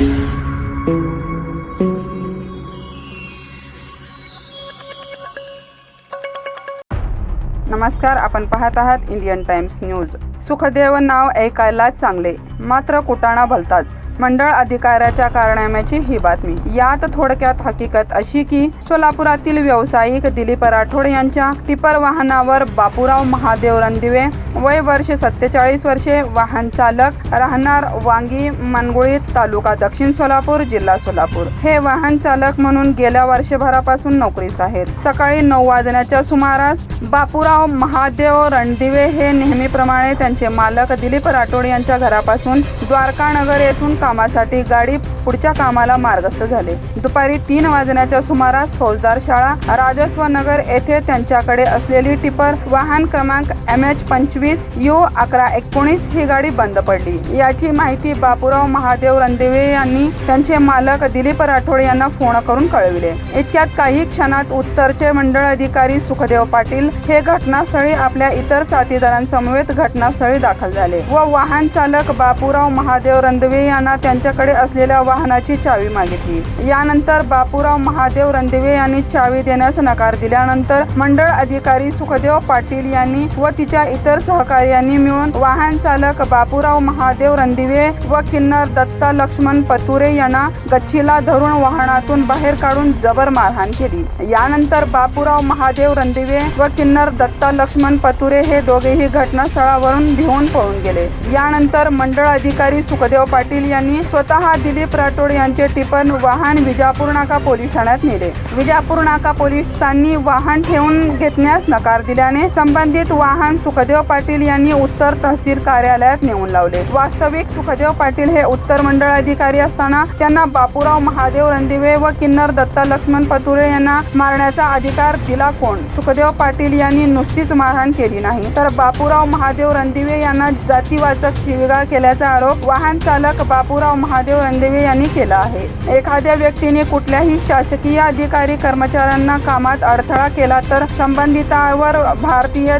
नमस्कार आपण पाहत आहात इंडियन टाइम्स न्यूज. सुखदेव नाव ऐकायला चांगले. मात्र कुटाणा भलताच. मंडळ अधिकाऱ्याच्या कारनाम्याची ही बातमी. यात थोडक्यात हकीकत अशी की सोलापुरातील व्यावसायिक दिलीप राठोड यांच्या टिपर वाहनावर बापूराव महादेव रणदिवे वय वर्ष सत्तेचाळीस वर्षे वाहन चालक राहणार वांगी मनगुळी तालुका दक्षिण सोलापूर जिल्हा सोलापूर. हे वाहन चालक म्हणून गेल्या वर्षभरापासून नोकरीस आहेत. सकाळी नऊ वाजण्याच्या सुमारास बापूराव महादेव रणदिवे हे नेहमीप्रमाणे त्यांचे मालक दिलीप राठोड यांच्या घरापासून এখন द्वारकानगर येथून कामासाठी गाडी पुढच्या कामाला मार्गस्थ झाले. दुपारी तीन वाजण्याच्या सुमारास फौजदार शाळा राजस्व नगर येथे त्यांच्याकडे असलेली टिपर वाहन क्रमांक एम एच पंचवीस यू अकरा एकोणीस ही गाडी बंद पडली. याची माहिती बापूराव महादेव रणदिवे यांनी त्यांचे मालक दिलीप राठोड यांना फोन करून कळविले. इतक्यात काही क्षणात उत्तरचे मंडळ अधिकारी सुखदेव पाटील हे घटनास्थळी आपल्या इतर साथीदारांसमवेत घटनास्थळी दाखल झाले व वाहन चालक बापूराव महादेव रणदिवे यांना त्यांच्याकडे असलेल्या वाहनाची चावी मागितली. यानंतर बापूराव महादेव रणदिवे यांनी चावी देण्यास नकार दिल्यानंतर मंडळ अधिकारी सुखदेव पाटील यांनी व तिच्या इतर सहकार्यांनी मिळून वाहन चालक बापूराव महादेव रणदिवे व किन्नर दत्ता लक्ष्मण पतुरे यांना गच्चीला धरून वाहनातून बाहेर काढून जबर मारहाण केली. यानंतर बापूराव महादेव रणदिवे व किन्नर दत्ता लक्ष्मण पतुरे हे दोघेही घटनास्थळावरून भिवून पळून गेले. यानंतर मंडळ अधिकारी सुखदेव पाटील यांनी स्वतः दिलीप राठोड यांचे टिपण वाहन विजापूर नाका पोलीस ठाण्यात नेले. विजापूर नाका पोलिसांनी वाहन ठेवून घेतण्यास नकार दिल्याने संबंधित वाहन सुखदेव पाटील यांनी उत्तर तहसील कार्यालयात नेऊन लावले. वास्तविक सुखदेव पाटील हे उत्तर मंडळ अधिकारी असताना त्यांना बापूराव महादेव रणदिवे व किन्नर दत्ता लक्ष्मण पतुरे यांना मारण्याचा अधिकार दिला कोण? सुखदेव पाटील यांनी नुसतीच मारहाण केली नाही. तर बापूराव महादेव रणदिवे यांना जातीवाचक शिविगाळ केल्याचा आरोप वाहन चालक बापूराव महादेव रणदेवे यांनी केला आहे. एखाद्या व्यक्तीने कुठल्याही शासकीय अधिकारी कर्मचाऱ्यांना कामात अडथळा केला तर संबंधितावर भारतीय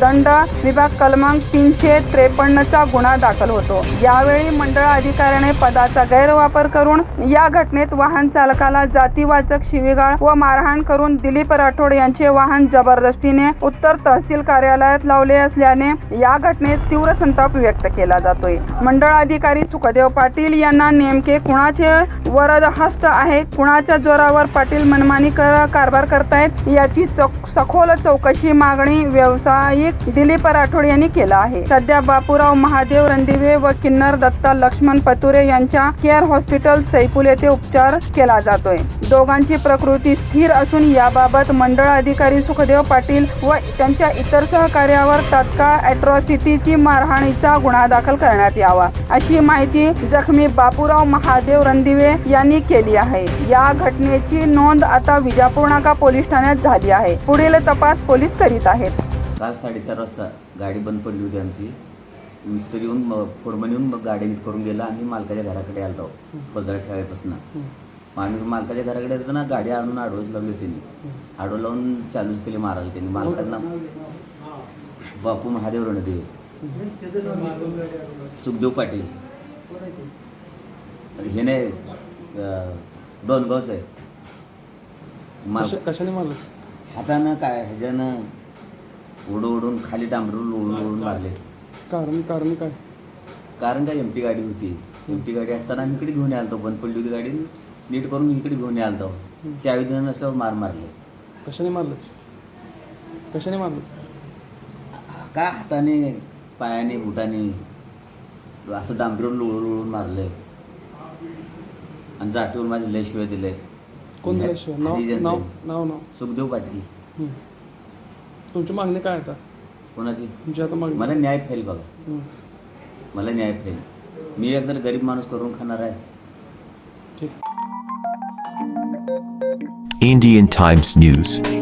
दंड विभाग कलमांक तीनशे त्रेपन्नचा गुन्हा दाखल होतो. यावेळी मंडळ अधिकाऱ्याने पदाचा गैरवापर करून या घटनेत वाहन चालकाला जातीवाचक शिवीगाळ व मारहाण करून दिलीप राठोड यांचे वाहन जबरदस्तीने उत्तर तहसील कार्यालयात लावले असल्याने या घटनेत तीव्र संताप व्यक्त केला जातोय. मंडळ अधिकारी सुखदेव पाटील यांना नेमके कुणाचे वरदहस्त आहे. कुणाच्या जोरावर पाटील मनमानी कर- कारभार करतायत याची चौक- सखोल चौकशी मागणी व्यावसायिक दिलीप राठोड यांनी केला आहे. सध्या बापूराव महादेव रणदिवे व किन्नर दत्ता लक्ष्मण पतुरे यांच्या केअर हॉस्पिटल सैपूल येथे उपचार केला जातोय. दोघांची प्रकृती स्थिर असून याबाबत मंडळ अधिकारी सुखदेव पाटील व त्यांच्या इतर सहकार्यावर तात्काळ अॅट्रॉसिटीची मारहाणीचा गुन्हा दाखल करण्यात यावा अशी माहिती जखमी बापूराव महादेव रणदिवे यांनी केली आहे. या घटनेची नोंद आता विजापूर नाका पोलीस ठाण्यात झाली आहे. पुढील तपास पोलीस करीत आहेत. काल साडेचार वाजता गाडी बंद पडली होती आमची. मिस्त्री येऊन फोरमन येऊन मग गाडी नीट करून गेला आम्ही मालकाच्या घराकडे आलो हो, फौजदार शाळेपासून. मग आम्ही मालकाच्या घराकडे येताना गाडी आणून आडवच लावली त्यांनी. आडव लावून चालूच केली मारायला त्यांनी. मालकांना बापू महादेव रणदेव सुखदेव पाटील हे नाही डोनगावचं आहे कशा- कशाने मारलं? हातानं काय ह्याच्यानं उडून उडून खाली डांबरून उडून उडून मारले. कारण कारण काय? कारण काय एम टी गाडी होती. एम टी गाडी असताना आम्ही इकडे घेऊन यालतो. बंद पडली होती गाडी नीट करून इकडे घेऊन यालतो. चावी देणं नसल्यावर मार मारले. कशाने मारलं? कशाने मारलं? का हाताने पायाने बुटाने असं डांबरून लोळून लोळून मारले. आणि जातीवर माझे लय शिवाय दिले कोण शिवाय? नाव. नाव नाव नाव. सुखदेव पाटील. हं. तुमची मागणी काय आता? कोणाची? तुमची आता मागणी? मला न्याय फेल बघा. हं. मला न्याय फेल. मी एकदम गरीब माणूस करून खाणार आहे. ठीक. Indian Times News.